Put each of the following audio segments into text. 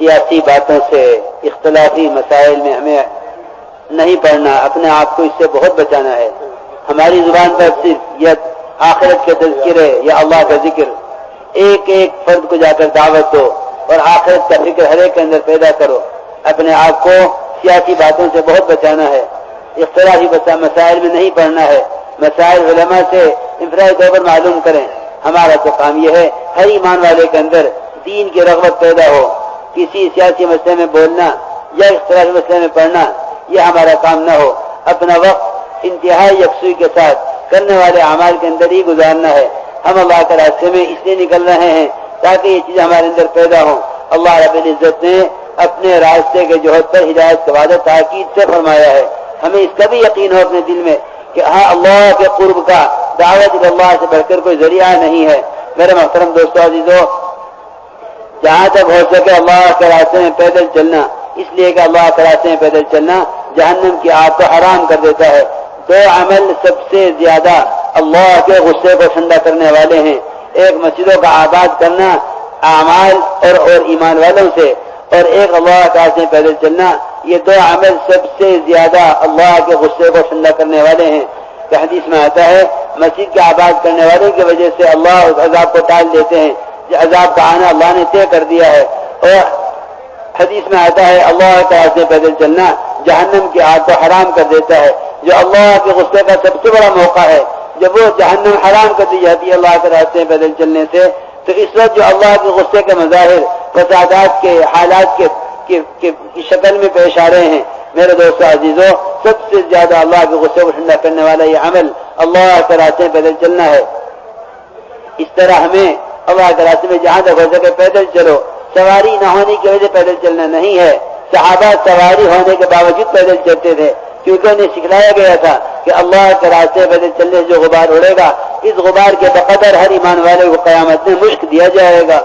سیاسی باتوں سے اختلافی مسائل میں ہمیں نہیں پڑھنا، اپنے آپ کو اس سے بہت بچانا ہے۔ ہماری زبان پر صرف یا آخرت کے تذکرے یا اللہ کا ذکر، ایک ایک فرد کو جا کر دعوت دو اور آخرت کا فکر ہر ایک کے اندر پیدا کرو۔ اپنے آپ کو سیاسی باتوں سے بہت بچانا ہے۔ اختلافی مسائل میں نہیں پڑھنا ہے۔ مسائل علماء سے انفرادی طور پر معلوم کریں۔ ہمارا تو کام یہ ہے، ہر ایمان والے کے اندر دین کی رغبت پیدا ہو۔ کسی سیاسی مسئلے میں بولنا یا اختلاف مسئلے میں پڑھنا، یہ ہمارا کام نہ ہو۔ اپنا وقت، انتہائی یکسوئی کے ساتھ کرنے والے اعمال کے اندر ہی گزارنا ہے۔ ہم اللہ کے راستے میں اس لیے نکل رہے ہیں تاکہ یہ چیز ہمارے اندر پیدا ہوں۔ اللہ رب العزت نے اپنے راستے کے جوہد پر ہدایت کا وعدہ تاکید سے فرمایا ہے۔ ہمیں اس کا بھی یقین ہو اپنے دل میں کہ ہاں اللہ کے قرب کا دعوت اللہ سے بڑھ کر کوئی ذریعہ نہیں ہے۔ میرے محترم دوستو عزیزوں جہاں تک ہو سکے اللہ کے راستے میں پیدل چلنا، اس لیے کہ اللہ کے راستے میں پیدل چلنا جہنم کی آگ کو حرام کر دیتا ہے۔ دو عمل سب سے زیادہ اللہ کے غصے کو ٹھنڈا کرنے والے ہیں۔ ایک مسجدوں کا آباد کرنا اعمال اور اور ایمان والوں سے، اور ایک اللہ کے راستے میں پیدل چلنا، یہ دو عمل سب سے زیادہ اللہ کے غصے کو ٹھنڈا کرنے والے ہیں۔ کہ حدیث میں آتا ہے، مسجد کے آباد کرنے والوں کی وجہ سے اللہ اس عذاب کو ٹال دیتے ہیں۔ یہ عذاب کا آنا اللہ نے طے کر دیا ہے۔ اور حدیث میں آتا ہے، اللہ کا سے پیدل چلنا جہنم کی آگ کو حرام کر دیتا ہے۔ جو اللہ کے غصے کا سب سے بڑا موقع ہے، جب وہ جہنم حرام کر دی جاتی ہے اللہ کے راستے میں پیدل چلنے سے، تو اس وقت جو اللہ کے غصے کے مظاہر، فسادات کے حالات کے کی شکل میں پیش آ رہے ہیں۔ میرے دوست عزیزوں سب سے زیادہ اللہ کے غصے کو ٹھنڈا کرنے والا یہ عمل اللہ کے راستے میں پیدل چلنا ہے۔ اس طرح ہمیں اللہ کے راستے میں جہاں تک ہو سکے پیدل چلو، سواری نہ ہونے کی وجہ سے پیدل چلنا نہیں ہے۔ صحابہ سواری ہونے کے باوجود پیدل چلتے تھے، کیونکہ انہیں سکھلایا گیا تھا کہ اللہ کے راستے پیدل چلنے جو غبار اڑے گا، اس غبار کے بقدر ہر ایمان والے کو قیامت میں مشق دیا جائے گا۔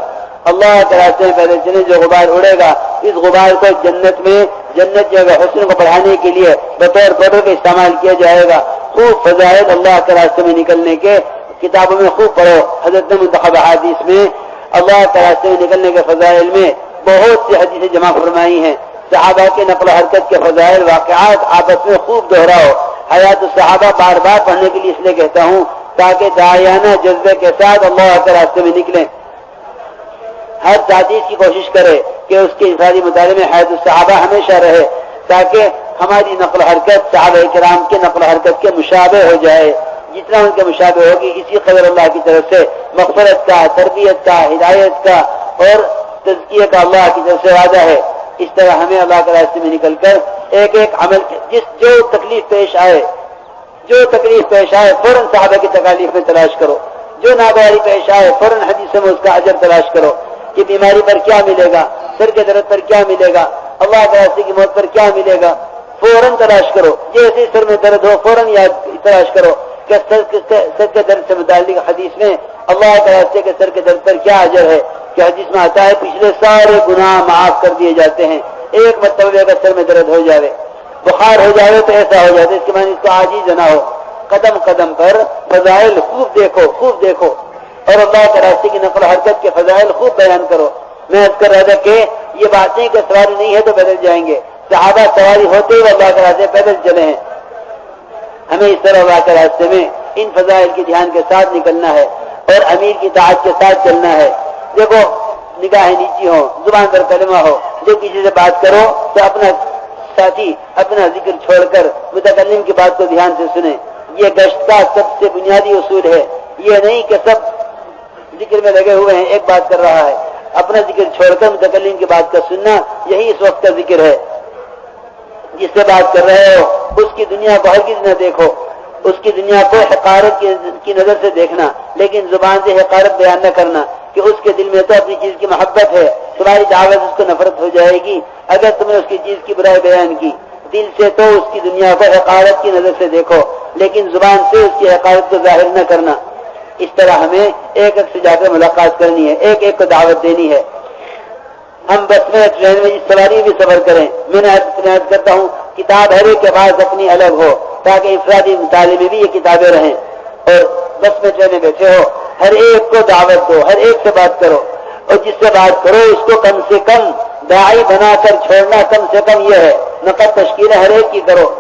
اللہ کے راستے میں پیدل چلنے جو غبار اڑے گا، اس غبار کو جنت میں، جنت جگہ حسن کو بڑھانے کے لیے بطور پودوں کے استعمال کیا جائے گا۔ خوب فضائل اللہ کے راستے میں نکلنے کے کتابوں میں خوب پڑھو۔ حضرت منتخب حادیث میں اللہ تعالیٰ راستے میں نکلنے کے فضائل میں بہت سی حدیثیں جمع فرمائی ہیں۔ صحابہ کے نقل و حرکت کے فضائل، واقعات آپس میں خوب دہراؤ۔ حیات الصحابہ بار بار پڑھنے کے لیے اس لیے کہتا ہوں تاکہ دائانہ جذبے کے ساتھ اللہ کے راستے میں نکلیں۔ ہر تادیث کی کوشش کرے کہ اس کے انفرادی مطالعے میں حیات الصحابہ ہمیشہ رہے تاکہ ہماری نقل و حرکت صحابہ کرام کے نقل و حرکت کے مشابہ ہو جائے۔ جتنا ان کے مشابہ ہوگی، اسی قدر اللہ کی طرف سے مغفرت کا، تربیت کا، ہدایت کا اور تزکیے کا اللہ کی طرف سے وعدہ ہے۔ اس طرح ہمیں اللہ کے راستے میں نکل کر ایک ایک عمل جس جو تکلیف پیش آئے، جو تکلیف پیش آئے، فوراً صحابہ کی تکالیف میں تلاش کرو۔ جو ناباری پیش آئے، فوراً حدیث میں اس کا اجر تلاش کرو۔ کہ بیماری پر کیا ملے گا؟ سر کے درد پر کیا ملے گا؟ اللہ کے راستے کی موت پر کیا ملے گا؟ فوراً تلاش کرو۔ جیسے سر میں درد ہو، فوراً یاد تلاش کرو۔ کہ سر کے سر کے درد سے متعلق حدیث میں اللہ کے راستے کے سر کے درد پر کیا اجر ہے کہ حدیث میں آتا ہے، پچھلے سارے گناہ معاف کر دیے جاتے ہیں۔ ایک مرتبہ اگر سر میں درد ہو جائے بخار ہو جائے تو ایسا ہو جاتا ہے، اس کے معنی اس کو آج ہی جنا ہو۔ قدم قدم پر فضائل خوب دیکھو خوب دیکھو۔ اور اللہ کے راستے کی نقل حرکت کے فضائل خوب بیان کرو۔ میں اس کر رہا تھا کہ یہ باتیں کہ سواری نہیں ہے تو بدل جائیں گے۔ صحابہ سواری ہوتے ہی اللہ کے راستے پیدل چلے ہیں۔ ہمیں اس طرح اللہ کے راستے میں ان فضائل کے دھیان کے ساتھ نکلنا ہے اور امیر کی تعداد کے ساتھ چلنا ہے۔ دیکھو، نگاہیں نیچی ہو زبان پر کلمہ ہو، جو کسی سے بات کرو تو اپنا ساتھی، اپنا ذکر چھوڑ کر متکلم کی بات کو دھیان سے سنیں۔ یہ گشت کا سب سے بنیادی اصول ہے۔ یہ نہیں کہ سب ذکر میں لگے ہوئے ہیں، ایک بات کر رہا ہے۔ اپنا ذکر چھوڑ کر متکلم کی بات کا سننا، یہی اس وقت کا ذکر ہے۔ جس سے بات کر رہے ہو اس کی دنیا کو ہرگز نہ دیکھو، اس کی دنیا کو حقارت کی نظر سے دیکھنا، لیکن زبان سے حقارت بیان نہ کرنا کہ اس کے دل میں تو اپنی چیز کی محبت ہے، تمہاری دعوت اس کو نفرت ہو جائے گی۔ اگر تم نے اس کی چیز کی برائے بیان کی، دل سے تو اس کی دنیا کو حقارت کی نظر سے دیکھو، لیکن زبان سے اس کی حقارت کو ظاہر نہ کرنا۔ اس طرح ہمیں ایک ایک سے جا کر ملاقات کرنی ہے، ایک ایک کو دعوت دینی ہے۔ ہم بس میں ٹرین میں سواری بھی سفر کریں۔ میں نے کرتا ہوں، کتاب ہر ایک کے بعد اپنی الگ ہو، تاکہ افرادی مطالعے میں بھی یہ کتابیں رہیں۔ اور بس میں ٹرین میں بیٹھے ہو، ہر ایک کو دعوت دو، ہر ایک سے بات کرو۔ اور جس سے بات کرو، اس کو کم سے کم دہائی بنا کر چھوڑنا کم سے کم یہ ہے۔ نقد تشکیل ہر ایک کی کرو۔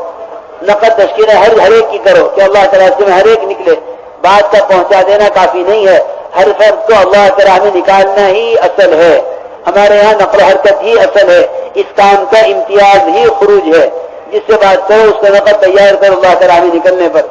نقد تشکیل ہر ہر ایک کی کرو کہ اللہ کے راستے میں ہر ایک نکلے۔ بات کا پہنچا دینا کافی نہیں ہے۔ ہر فرد کو اللہ کے راہ میں نکالنا ہی اصل ہے۔ ہمارے یہاں نقل حرکت ہی اصل ہے، اس کام کا امتیاز ہی خروج ہے۔ جس سے بات کرو اس کا نقل تیار کرو اللہ کر آگے نکلنے پر۔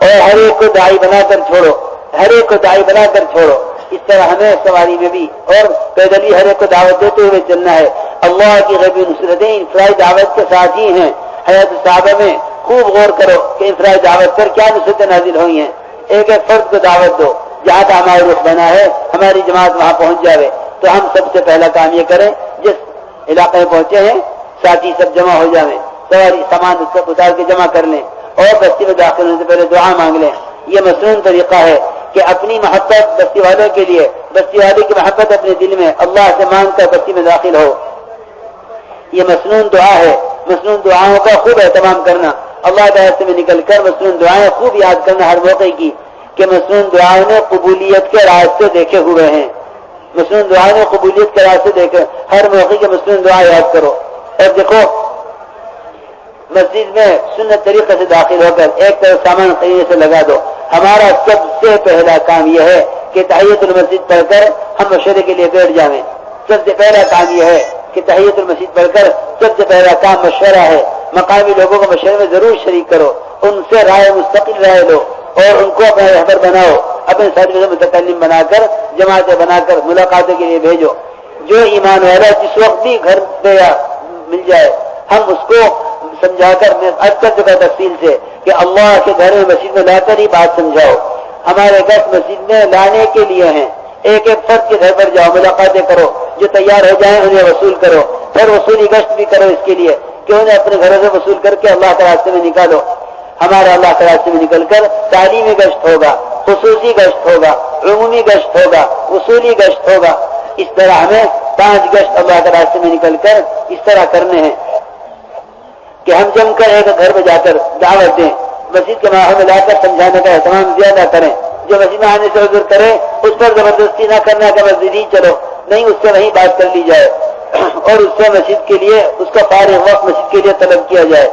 اور ہر ایک کو دائی بنا کر چھوڑو۔ ہر ایک کو دائی بنا کر چھوڑو۔ اس طرح ہمیں سواری میں بھی اور پیدل ہر ایک کو دعوت دیتے ہوئے چلنا ہے۔ اللہ کی غبی نصرتیں انفرائی دعوت کے ساتھ ہی ہیں۔ حیات صحابہ میں خوب غور کرو کہ انفرائی دعوت پر کیا نصرتیں نازل ہوئی ہیں۔ ایک ایک فرد کو دعوت دو۔ جہاں کا ہمارا رخ بنا ہے، ہماری جماعت وہاں پہنچ جائے تو ہم سب سے پہلا کام یہ کریں، جس علاقے میں پہنچے ہیں ساتھی سب جمع ہو جائیں سواری سامان اس کو اتار کے جمع کر لیں اور بستی میں داخل ہونے سے پہلے دعا مانگ لیں۔ یہ مصنون طریقہ ہے کہ اپنی محبت بستی والوں کے لیے، بستی والے کی محبت اپنے دل میں اللہ سے مانگ کر بستی میں داخل ہو۔ یہ مصنون دعا ہے۔ مصنون دعاؤں کا خوب اہتمام کرنا۔ اللہ کے حصے میں نکل کر مصنون دعائیں خوب یاد کرنا ہر موقع کی کہ مصنون دعاؤں نے قبولیت کے راستے دیکھے ہوئے ہیں۔ مسلم دعائیں میں قبولیت کے راستے دیکھ ہر موقع کے مسلم دعا یاد کرو۔ اور دیکھو، مسجد میں سنت طریقے سے داخل ہو کر ایک طرف سامان خریدنے سے لگا دو۔ ہمارا سب سے پہلا کام یہ ہے کہ تحیت المسجد پڑھ کر ہم مشورے کے لیے بیٹھ جائیں۔ سب سے پہلا کام یہ ہے کہ تحیت المسجد پڑھ کر سب سے پہلا کام مشورہ ہے۔ مقامی لوگوں کو مشورے میں ضرور شریک کرو۔ ان سے رائے مستقل رائے لو۔ اور ان کو اپنا رہبر بناؤ، اپنے ساتھی متکلم بنا کر جماعتیں بنا کر ملاقاتوں کے لیے بھیجو۔ جو ایمان والا جس وقت بھی گھر پہ مل جائے، ہم اس کو سمجھا کر میں عرض کر چکا تفصیل سے کہ اللہ کے گھر میں مسجد میں لا کر ہی بات سمجھاؤ۔ ہمارے گھر مسجد میں لانے کے لیے ہیں۔ ایک ایک فرد کے گھر پر جاؤ، ملاقاتیں کرو۔ جو تیار ہو جائیں، انہیں وصول کرو۔ پھر وصولی گشت بھی کرو اس کے لیے کہ انہیں اپنے گھروں سے وصول کر کے اللہ کے راستے میں نکالو۔ ہمارا اللہ کراچی میں نکل کر تعلیمی گشت ہوگا، خصوصی گشت ہوگا، عمومی گشت ہوگا، اصولی گشت ہوگا؟ اس طرح ہمیں پانچ گشت اللہ کے راستے میں نکل کر اس طرح کرنے ہیں کہ ہم جم کر ایک گھر میں جا کر دعوت دیں، مسجد کے ماحول میں جا کر سمجھانے کا اہتمام زیادہ کریں۔ جو مسجد میں آنے سے عزر کرے اس پر زبردستی نہ کرنا کہ مسجد ہی چلو، نہیں اس سے وہیں بات کر لی جائے۔ اور اس سے مسجد کے لیے، اس کا فارغ وقت مسجد کے لیے طلب کیا جائے۔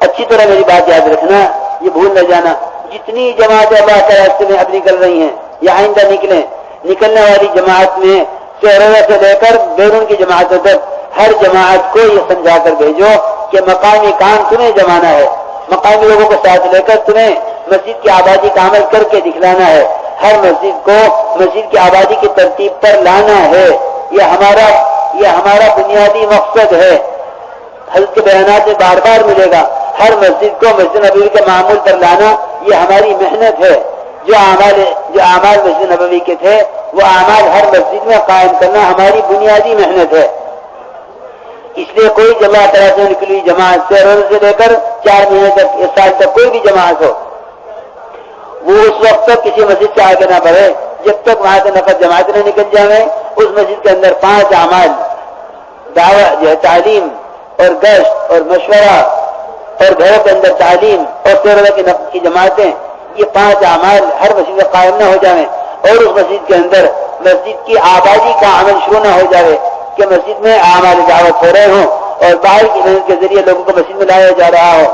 اچھی طرح میری بات یاد رکھنا، یہ بھول نہ جانا۔ جتنی جماعتیں اللہ کے راستے میں اب نکل رہی ہیں، یا آئندہ نکلیں، نکلنے والی جماعت میں شہروں سے لے کر بیرون کی جماعتوں تک ہر جماعت کو یہ سمجھا کر بھیجو کہ مقامی کام تمہیں جمانا ہے۔ مقامی لوگوں کو ساتھ لے کر تمہیں مسجد کی آبادی کا عمل کر کے دکھلانا ہے۔ ہر مسجد کو مسجد کی آبادی کی ترتیب پر لانا ہے۔ یہ ہمارا یہ ہمارا بنیادی مقصد ہے۔ حلق بیانات میں بار بار ملے گا۔ ہر مسجد کو مسجد نبوی کے معمول پر لانا یہ ہماری محنت ہے۔ جو اعمال جو اعمال مسجد نبوی کے تھے، وہ اعمال ہر مسجد میں قائم کرنا ہماری بنیادی محنت ہے۔ اس لیے کوئی جماعت تعالیٰ نکلی جماعت سے روز سے لے کر چار مہینے تک ایک سال تک کوئی بھی جماعت ہو۔ وہ اس وقت تک کسی مسجد سے آگے نہ بڑھے۔ جب تک وہاں سے نفر جماعت نہ نکل جائیں اس مسجد کے اندر پانچ اعمال، دعوت، جو ہے تعلیم اور گشت اور مشورہ اور گھروں کے اندر تعلیم اور کیرلا کی, کی جماعتیں یہ پانچ اعمال ہر مسجد میں قائم نہ ہو جائیں اور اس مسجد کے اندر مسجد کی آبادی کا عمل شروع نہ ہو جائے کہ مسجد میں اعمال دعوت ہو رہے ہوں اور باہر کی محنت کے ذریعے لوگوں کو مسجد میں لایا جا رہا ہو۔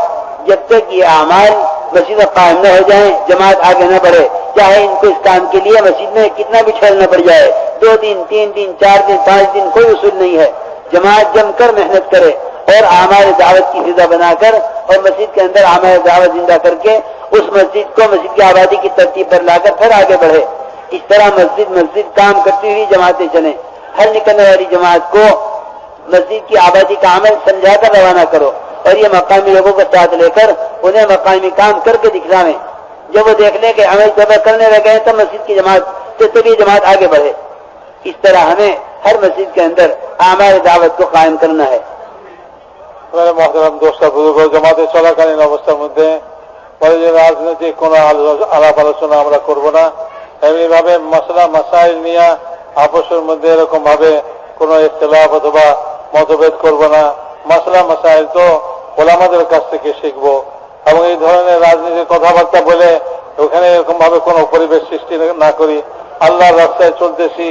جب تک یہ اعمال مسجد میں قائم نہ ہو جائیں جماعت آگے نہ بڑھے چاہے ان کو اس کام کے لیے مسجد میں کتنا بھی چھیلنا پڑ جائے دو دن تین دن چار دن پانچ دن کوئی اصول نہیں ہے۔ جماعت جم کر محنت کرے اور اعمال دعوت کی فضا بنا کر اور مسجد کے اندر عامہ دعوت زندہ کر کے اس مسجد کو مسجد کی آبادی کی ترتیب پر لا کر پھر آگے بڑھے۔ اس طرح مسجد مسجد کام کرتی ہوئی جماعتیں چلیں۔ ہر نکلنے والی جماعت کو مسجد کی آبادی کا عمل سمجھا کر روانہ کرو اور یہ مقامی لوگوں کا ساتھ لے کر انہیں مقامی کام کر کے دکھلاویں۔ جب وہ دیکھ لیں کہ عمل جب کرنے لگے ہیں تو مسجد کی جماعت تو تبھی جماعت آگے بڑھے۔ اس طرح ہمیں ہر مسجد کے اندر اعمال دعوت کو قائم کرنا ہے۔ है মহতারাম দোস্তা বুজুর্গ জামাতে চলাকালীন অবস্থার মধ্যে যে রাজনৈতিক কোন আলাপ আলোচনা আমরা করব না। এমনিভাবে মশলা, মাসাইল নিয়ে আপসের মধ্যে এরকম ভাবে কোন ইতলাফ অথবা মতভেদ করব না। মশলা, মাসাইল তো ওলামাদের কাছ থেকে শিখব এবং এই ধরনের রাজনীতির কথাবার্তা বলে ওখানে এরকম ভাবে কোন পরিবেশ সৃষ্টি না করি। আল্লাহর রাস্তায় চলতেছি।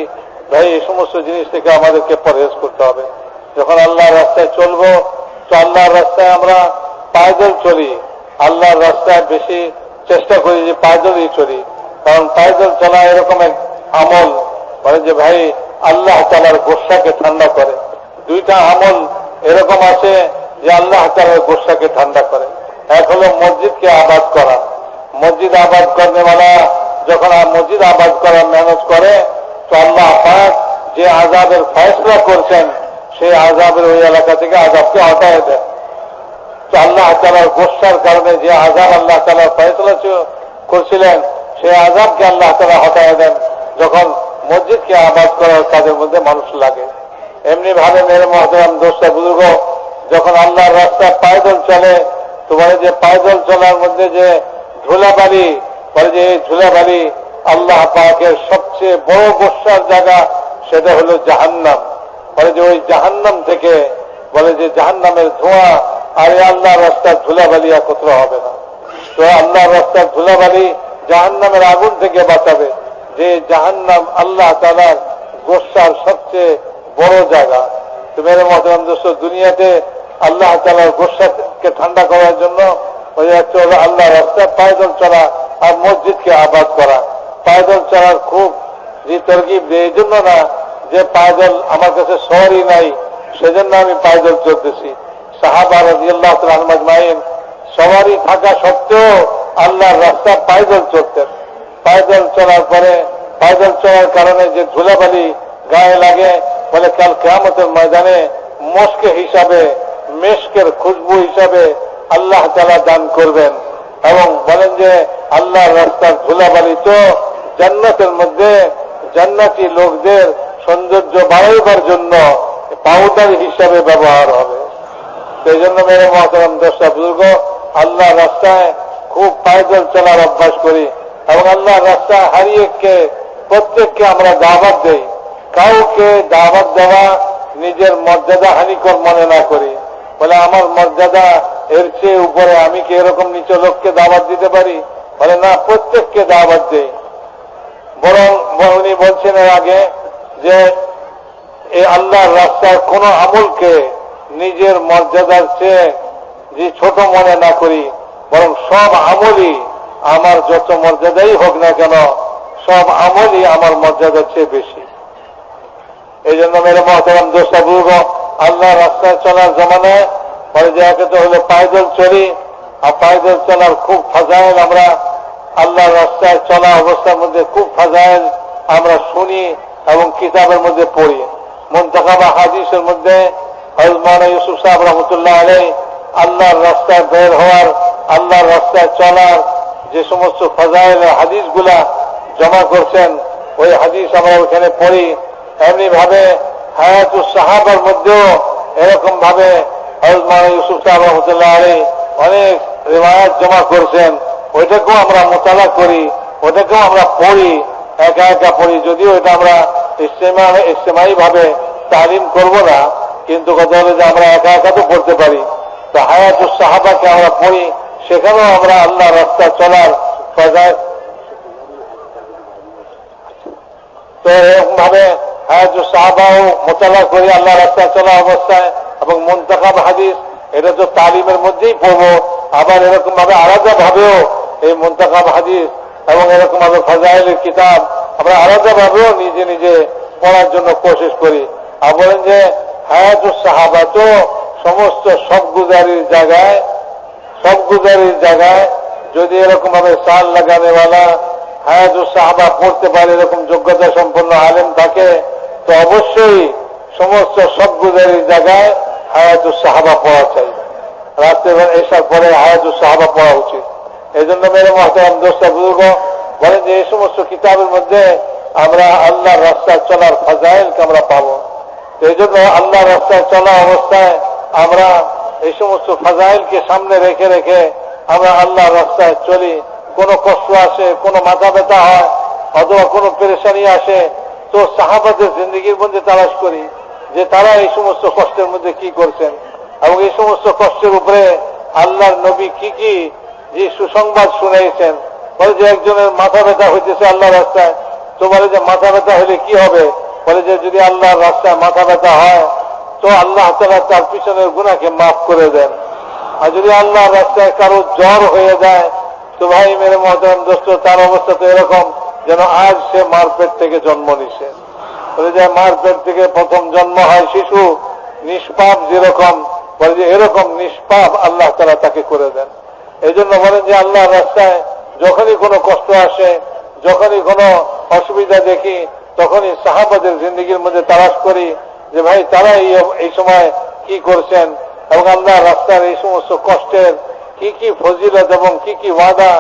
ভাই, এই সমস্ত জিনিস থেকে আমাদেরকে পরহেজ করতে হবে। যখন আল্লাহর রাস্তায় চলবো তো আল্লাহর রাস্তায় আমরা পায়দল চলি। আল্লাহর রাস্তায় বেশি চেষ্টা করি যে পায়দলই চলি। কারণ পায়দল চলা এরকম এক আমল। মানে যে ভাই আল্লাহ তালার গোসাকে ঠান্ডা করে। দুইটা আমল এরকম আছে যে আল্লাহ তালার গোসাকে ঠান্ডা করে। এক হলো মসজিদকে আবাদ করা। মসজিদ আবাদ করনেওয়ালা যখন আর মসজিদ আবাদ করার মেহনত করে, তো আল্লাহ যে আজাবের ফয়সলা করছেন সেই আজাবের ওই এলাকা থেকে আজাবকে হটায় দেন তো আল্লাহ তালার গোসার কারণে যে আজাব আল্লাহ তালার ফয়সলা ছিল- করছিলেন, সেই আজাবকে আল্লাহ তালা হটায় দেন। যখন মসজিদকে আবাদ করার কাজের মধ্যে মানুষ লাগে। এমনি ভাবে মেরে মহতরাম দোষটা বুজুর্গ, যখন আল্লাহর রাস্তায় পায়দল চলে, তো বলে যে পায়দল চলার মধ্যে যে ধুলাবালি, বলে যে এই ধুলাবালি আল্লাহ পাকের সবচেয়ে বড় গোসার জায়গা, সেটা হলো জাহান্নাম। বলে যে ওই জাহান্নাম থেকে, বলে যে জাহান্নামের ধোঁয়া, আর এই আল্লাহর রাস্তার ধুলাবালি একত্র হবে না। তো আল্লাহর রাস্তার ধুলাবালি জাহান্নামের আগুন থেকে বাঁচাবে। যে জাহান্নাম আল্লাহ তালার গোসার সবচেয়ে বড় জায়গা। তো মেরে দোস্ত, দুনিয়াতে আল্লাহ তালার গোসাকে ঠান্ডা করার জন্য আল্লাহ রাস্তায় পায়দল চলা আর মসজিদকে আবাদ করা। পায়দল চলার খুব যে তরকিব এই জন্য না যে পায়দল আমার কাছে শহরই নাই, সেজন্য আমি পায়দল চলতেছি। সাহাবা রাজিয়াল্লাহ আহমদ সবারই থাকা সত্ত্বেও আল্লাহর রাস্তা পায়দল চলতেন। পায়দল চলার পরে পায়দল চলার কারণে যে ধুলাবালি গায়ে লাগে, বলে কাল কেয়ামতের ময়দানে মস্কে হিসাবে, মেশকের খুশবু হিসাবে আল্লাহ তালা দান করবেন। এবং বলেন যে, আল্লাহর রাস্তার ধুলাবালি তো জান্নাতের মধ্যে জান্নাতি লোকদের সৌন্দর্য বাড়াইবার জন্য পাউডার হিসাবে ব্যবহার হবে। সেই জন্য মেরে মহতরম দশটা বুজুর্গ আল্লাহ রাস্তায় খুব পায়দল চলার অভ্যাস করি এবং আল্লাহ রাস্তা হারিয়েকে প্রত্যেককে আমরা দাওয়াত দেই। কাউকে দাওয়াত দেওয়া নিজের মর্যাদা হানিকর মনে না করি। বলে, আমার মর্যাদা এর চেয়ে উপরে আমি কি এরকম নিচে লোককে দাওয়াত দিতে পারি? বলে, না, প্রত্যেককে দাওয়াত দেই। বরং উনি বলছেন এর আগে যে এই আল্লাহর রাস্তার কোন আমলকে নিজের মর্যাদার চেয়ে যে ছোট মনে না করি, বরং সব আমলই আমার যত মর্যাদাই হোক না কেন, সব আমলই আমার মর্যাদার চেয়ে বেশি। এই জন্য মেরে মহতরাম দোষা বুর্গ আল্লাহ রাস্তায় চলার জমানায় পরে যে একে তো হলো পায়দল চলি, আর পায়দল চলার খুব ফাজাইল আমরা। আল্লাহ রাস্তায় চলা অবস্থার মধ্যে খুব ফাজাইল। আমরা শুনি এবং কিতাবের মধ্যে পড়ি। মন্তাকাবা হাদিসের মধ্যে হজমান ইউসুফ সাহেব রহমতুল্লাহ আলাই আল্লাহর রাস্তায় বের হওয়ার, আল্লাহর রাস্তায় চলার যে সমস্ত ফাজাইল হাদিসগুলা জমা করছেন, ওই হাদিস আমরা ওখানে পড়ি। এমনি ভাবে হায়াতুল সাহাবার মধ্যেও এরকম ভাবে হজমান ইউসুফ সাহেব রহমতুল্লাহ আলী অনেক রেওয়ায়ত জমা করছেন। ওইটাকেও আমরা মোতালা করি ওটাকেও আমরা পড়ি। একা একা পড়ি, যদিও এটা আমরা ইস্তেমা, ইস্তেমাই ভাবে তালিম করব না, কিন্তু কথা হলো যে আমরা একা একা তো পড়তে পারি। তো হায়াতুল সাহাবাকে আমরা পড়ি, সেখানেও আমরা আল্লাহ রাস্তা চলার তো এরকম ভাবে হায়াতুল সাহাবাও মোতালা করি আল্লাহ রাস্তা চলা অবস্থায় এবং মন্তাকাব হাদিস, এটা তো তালিমের মধ্যেই পড়ব। আবার এরকম ভাবে আলাদা ভাবেও এই মন্তাকাব হাদিস এবং এরকম ভাবে ফাজাইলের কিতাব আমরা আলাদা ভাবেও নিজে নিজে পড়ার জন্য কোশিশ করি। আর বলেন যে হায়াতুল সাহাবা তো সমস্ত সব গুজারির জায়গায়, সব গুজারির জায়গায় যদি এরকম ভাবে সাল লাগানেওয়ালা হায়াতুল সাহাবা পড়তে পারে, এরকম যোগ্যতা সম্পন্ন আলেম থাকে, তো অবশ্যই সমস্ত সব গুজারির জায়গায় হায়াতুল সাহাবা পড়া চাই। রাত্রে এসার পরে হায়াতুল সাহাবা পড়া উচিত। এই জন্য মেরে দোস্তা বুজুর্গ বলেন যে এই সমস্ত কিতাবের মধ্যে আমরা আল্লাহর রাস্তায় চলার ফাজাইলকে আমরা পাবো। এই জন্য আল্লাহ রাস্তায় চলা অবস্থায় আমরা এই সমস্ত ফাজাইলকে সামনে রেখে রেখে আমরা আল্লাহ রাস্তায় চলি। কোনো কষ্ট আসে, কোনো মাথা ব্যথা হয়, অথবা কোনো পেরেশানি আসে, তো সাহাবাদের জিন্দগির মধ্যে তালাশ করি যে তারা এই সমস্ত কষ্টের মধ্যে কি করছেন এবং এই সমস্ত কষ্টের উপরে আল্লাহর নবী কি কি যে সুসংবাদ শুনেছেন বলে যে একজনের মাথা ব্যথা হইতেছে আল্লাহ রাস্তায়। তো বলে যে মাথা ব্যথা হলে কি হবে? বলে যে যদি আল্লাহর রাস্তায় মাথা ব্যথা হয়, তো আল্লাহ তালা তার পিছনের গুণাকে মাফ করে দেন। আর যদি আল্লাহর রাস্তায় কারও জ্বর হয়ে যায়, তো ভাই মেরে মহতরম দোস্ত, তার অবস্থা তো এরকম যেন আজ সে মার পেট থেকে জন্ম নিছে। বলে যে মার পেট থেকে প্রথম জন্ম হয় শিশু, নিষ্পাপ যেরকম, বলে যে এরকম নিষ্পাপ আল্লাহ তারা তাকে করে দেন। এই জন্য বলেন যে আল্লাহর রাস্তায় যখনই কোনো কষ্ট আসে, যখনই কোনো অসুবিধা দেখি, তখনই সাহাবাদের জিন্দগির মধ্যে তালাশ করি যে ভাই, তারা এই সময় কি করছেন এবং আল্লাহ রাস্তার এই সমস্ত কষ্টের কি কি ফজিলত এবং কি কি ওয়াদা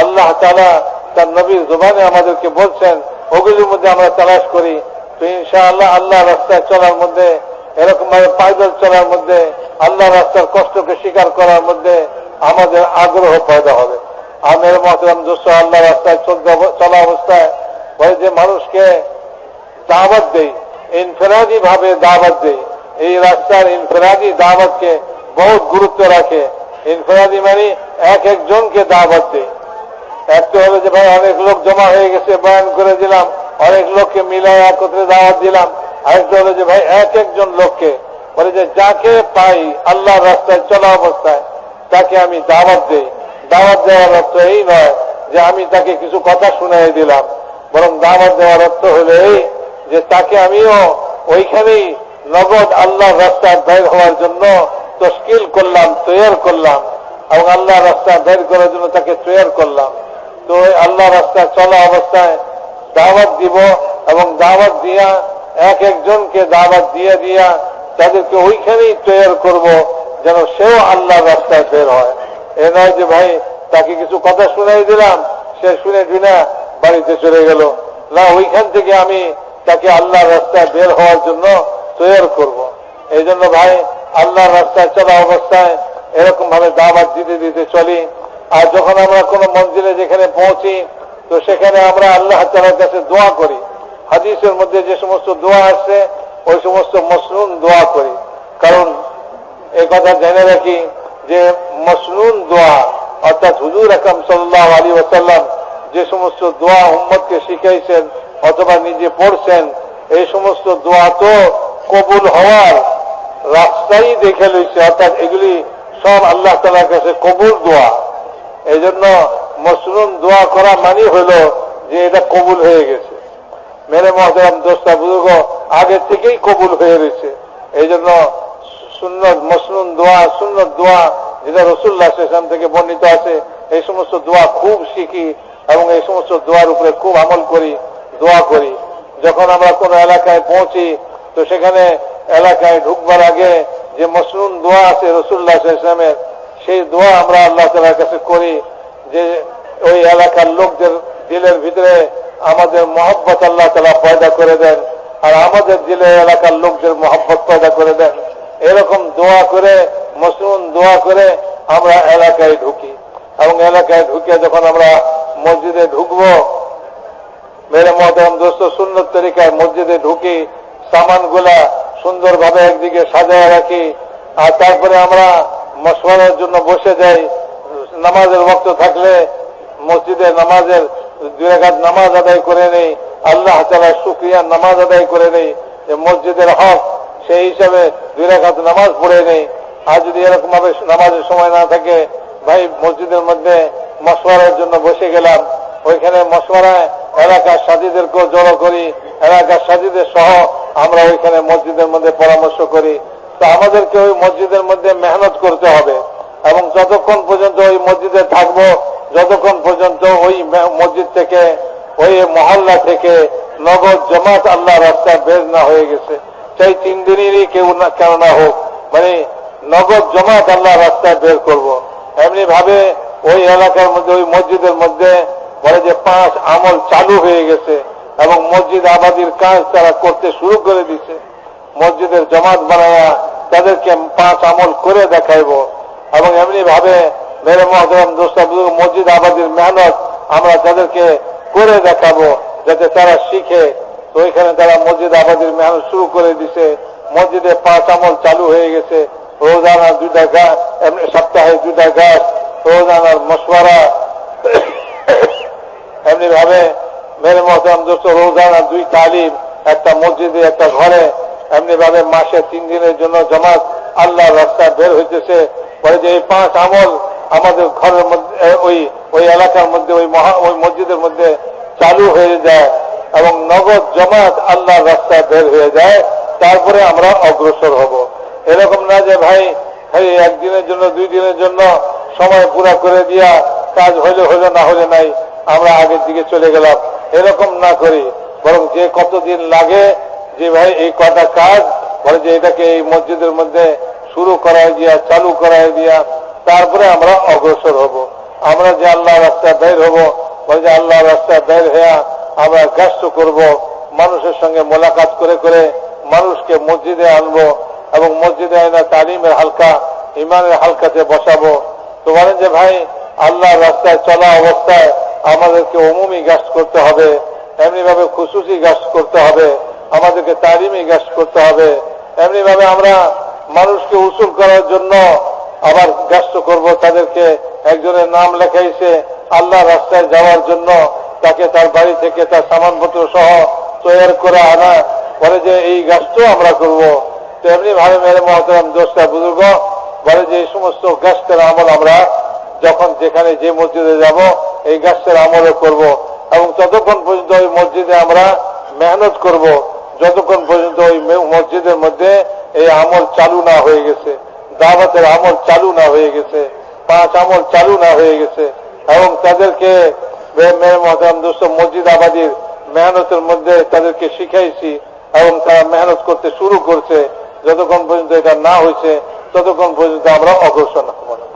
আল্লাহ তালা তার নবীর জবানে আমাদেরকে বলছেন, ওগুলির মধ্যে আমরা তালাশ করি। তো ইনশাআল্লাহ আল্লাহ রাস্তায় চলার মধ্যে এরকম ভাবে পায়দল চলার মধ্যে, আল্লাহ রাস্তার কষ্টকে স্বীকার করার মধ্যে আমাদের আগ্রহ পয়দা হবে। আমের মহতরাম দোস্ত আল্লাহ রাস্তায় চলা অবস্থায় বলে যে মানুষকে দাওয়াত দেই, ইনফেরাদি ভাবে দাওয়াত দেই। এই রাস্তার ইনফেরাদি দাওয়াতকে বহুত গুরুত্ব রাখে। ইনফেরাদি মানে এক একজনকে দাওয়াত দেই। একটা হলো যে ভাই অনেক লোক জমা হয়ে গেছে, বয়ান করে দিলাম, অনেক লোককে মিলায় একত্রে দাওয়াত দিলাম। আরেকটা হলো যে ভাই এক একজন লোককে বলে যে যাকে পাই আল্লাহর রাস্তায় চলা অবস্থায় তাকে আমি দাওয়াত দেই। দাওয়াত দেওয়ার অর্থ এই নয় যে আমি তাকে কিছু কথা শুনাই দিলাম। বরং দাওয়াত দেওয়ার অর্থ হলো এই যে তাকে আমিও ওইখানেই নগদ আল্লাহর রাস্তায় বের হওয়ার জন্য তস্কিল করলাম, তৈয়ার করলাম এবং আল্লাহ রাস্তায় বের করার জন্য তাকে তৈয়ার করলাম। তো আল্লাহ রাস্তায় চলা অবস্থায় দাওয়াত দিব এবং দাওয়াত দিয়া এক একজনকে দাওয়াত দিয়ে দিয়া তাদেরকে ওইখানেই তৈয়ার করব। যেন সেও আল্লাহ রাস্তায় বের হয়। এ নয় যে ভাই, তাকে কিছু কথা শুনাই দিলাম, সে শুনে শুনে বাড়িতে চলে গেল। না, ওইখান থেকে আমি তাকে আল্লাহ রাস্তায় বের হওয়ার জন্য তৈয়ার করব। এই জন্য ভাই, আল্লাহর রাস্তায় চলা অবস্থায় এরকম ভাবে দাওয়াত দিতে দিতে চলি। আর যখন আমরা কোনো মন্দিরে যেখানে পৌঁছি, তো সেখানে আমরা আল্লাহ তালার কাছে দোয়া করি। হাদিসের মধ্যে যে সমস্ত দোয়া আসছে, ওই সমস্ত মসনুন দোয়া করি। কারণ এই কথা জেনে রাখি যে মসনুন দোয়া, অর্থাৎ হুজুর আকরম সাল্লাহ আলী ওসাল্লাম যে সমস্ত দোয়া উম্মদকে শিখাইছেন অথবা নিজে পড়ছেন, এই সমস্ত দোয়া তো কবুল হওয়ার রাস্তাই দেখে লইছে, অর্থাৎ এগুলি সব আল্লাহ তালার কাছে কবুল দোয়া। এই জন্য মসরুম দোয়া করা মানি হল যে এটা কবুল হয়ে গেছে। মেরে মহতারাম দোস্তা বুজুর্গ আগে থেকেই কবুল হয়ে রয়েছে। এই জন্য সুন্নত মসরুম দোয়া, সুন্নত দোয়া যেটা রসুল্লাহ সেখান থেকে বর্ণিত আছে, এই সমস্ত দোয়া খুব শিখি এবং এই সমস্ত দোয়ার উপরে খুব আমল করি, দোয়া করি। যখন আমরা কোন এলাকায় পৌঁছি, তো সেখানে এলাকায় ঢুকবার আগে যে মসরুম দোয়া আছে রসুল্লাহ ইসলামের সেই দোয়া আমরা আল্লাহ তালার কাছে করি যে ওই এলাকার লোকদের দিলের ভিতরে আমাদের মহব্বত আল্লাহ তালা পয়দা করে দেন, আর আমাদের দিলে এলাকার লোকদের মহব্বত পয়দা করে দেন। এরকম দোয়া করে মসরুম দোয়া করে আমরা এলাকায় ঢুকি। এবং এলাকায় ঢুকে যখন আমরা মসজিদে ঢুকবো, মেরে মহতরম দোস্ত সুন্দর তরিকায় মসজিদে ঢুকি, সামানগুলা সুন্দরভাবে একদিকে সাজায় রাখি, আর তারপরে আমরা মশওয়ারার জন্য বসে যাই। নামাজের ভক্ত থাকলে মসজিদে নামাজের একাত নামাজ আদায় করে নেই। আল্লাহ তালা শুক্রিয়ার নামাজ আদায় করে নেই যে মসজিদের হক সেই হিসাবে দুই একাত নামাজ পড়ে নেই। আর যদি এরকম ভাবে নামাজের সময় না থাকে, ভাই মসজিদের মধ্যে মশওয়ারার জন্য বসে গেলাম। ওইখানে মশওয়ারায় এলাকার সাথীদেরকেও জড়ো করি, এলাকার সাথীদের সহ আমরা ওইখানে মসজিদের মধ্যে পরামর্শ করি। তো আমাদেরকে ওই মসজিদের মধ্যে মেহনত করতে হবে। এবং যতক্ষণ পর্যন্ত ওই মসজিদে থাকব, যতক্ষণ পর্যন্ত ওই মসজিদ থেকে, ওই মহল্লা থেকে নগদ জমাত আল্লাহ রাস্তায় বের না হয়ে গেছে। সেই তিন দিনেরই কেউ না কেন না হোক মানে নগদ জমা আল্লাহ রাস্তায় বের করব। এমনি ভাবে ওই এলাকার মধ্যে, ওই মসজিদের মধ্যে বলে যে পাঁচ আমল চালু হয়ে গেছে এবং মসজিদ আবাদির কাজ তারা করতে শুরু করে দিছে মসজিদের জমাত বানায়া তাদেরকে পাঁচ আমল করে দেখাইব এবং এমনি ভাবে মেরে মহতরম দোস্তা বুজুর্গ মসজিদ আবাদির মেহনত আমরা তাদেরকে করে দেখাবো, যাতে তারা শিখে তো ওইখানে তারা মসজিদ আবাদির মেহনত শুরু করে দিছে। মসজিদে পাঁচ আমল চালু হয়ে গেছে। রোজানা দুইটা গাছ এমনি সপ্তাহে দুইটা গাছ, রোজানার মশওয়ারা। এমনি ভাবে মেরে মহতারাম দোস্ত রোজানা দুই তালিম, একটা মসজিদে, একটা ঘরে। এমনি ভাবে মাসে তিন দিনের জন্য জমাত আল্লাহ রাস্তায় বের হইতেছে। বলে যে এই পাঁচ আমল আমাদের ঘরের মধ্যে ওই ওই এলাকার মধ্যে, ওই মহা ওই মসজিদের মধ্যে চালু হয়ে যায়। এবং নগদ জমাত আল্লাহ রাস্তায় বের হয়ে যায়, তারপরে আমরা অগ্রসর হব। এরকম না যে, ভাই ভাই একদিনের জন্য, দুই দিনের জন্য সময় পুরা করে দিয়া কাজ হইলে, হইল না হলে নাই, আমরা আগের দিকে চলে গেলাম। এরকম না করি, বরং যে কতদিন লাগে, যে, ভাই, এই কটা কাজ, বলে যে, এটাকে এই মসজিদের মধ্যে শুরু করায় দিয়া, চালু করায় দিয়া, তারপরে আমরা অগ্রসর হব। আমরা যে আল্লাহ রাস্তায় বের হব, বলে যে আল্লাহ রাস্তায় বের হইয়া আমরা গাস্ত করব, মানুষের সঙ্গে মোলাকাত করে করে মানুষকে মসজিদে আনব এবং মসজিদে আইনা তালিমের হালকা, ইমানের হালকাতে বসাবো। তো বলেন যে ভাই আল্লাহ রাস্তায় চলা অবস্থায় আমাদেরকে অমুমি গাছ করতে হবে এমনি ভাবে খুশুসি গাছ করতে হবে, আমাদেরকে তালিমি গাছ করতে হবে। এমনি ভাবে আমরা মানুষকে উসুল করার জন্য আবার ব্যস্ত করব, তাদেরকে একজনের নাম লেখাইছে আল্লাহ রাস্তায় যাওয়ার জন্য। তাকে তার বাড়ি থেকে তার সামানপত্র সহ তৈরি করে আনা। বলে যে, এই গাছটাও আমরা করব। তো এমনি ভাবে মেরে মহতরাম দোষটা বুজুর্গ বলে যে, এই সমস্ত গাছটার আমল আমরা যখন যেখানে যে মসজিদে যাব, এই গাছের আমলও করব। এবং ততক্ষণ পর্যন্ত ওই মসজিদে আমরা মেহনত করব। যতক্ষণ পর্যন্ত ওই মসজিদের মধ্যে এই আমল চালু না হয়ে গেছে, দাওয়াতের আমল চালু না হয়ে গেছে, পাঁচ আমল চালু না হয়ে গেছে, এবং তাদেরকে মসজিদ আবাদির মেহনতের মধ্যে তাদেরকে শিখাইছি এবং তারা মেহনত করতে শুরু করছে। যতক্ষণ পর্যন্ত এটা না হয়েছে, ততক্ষণ পর্যন্ত আমরা অগ্রসর হব না।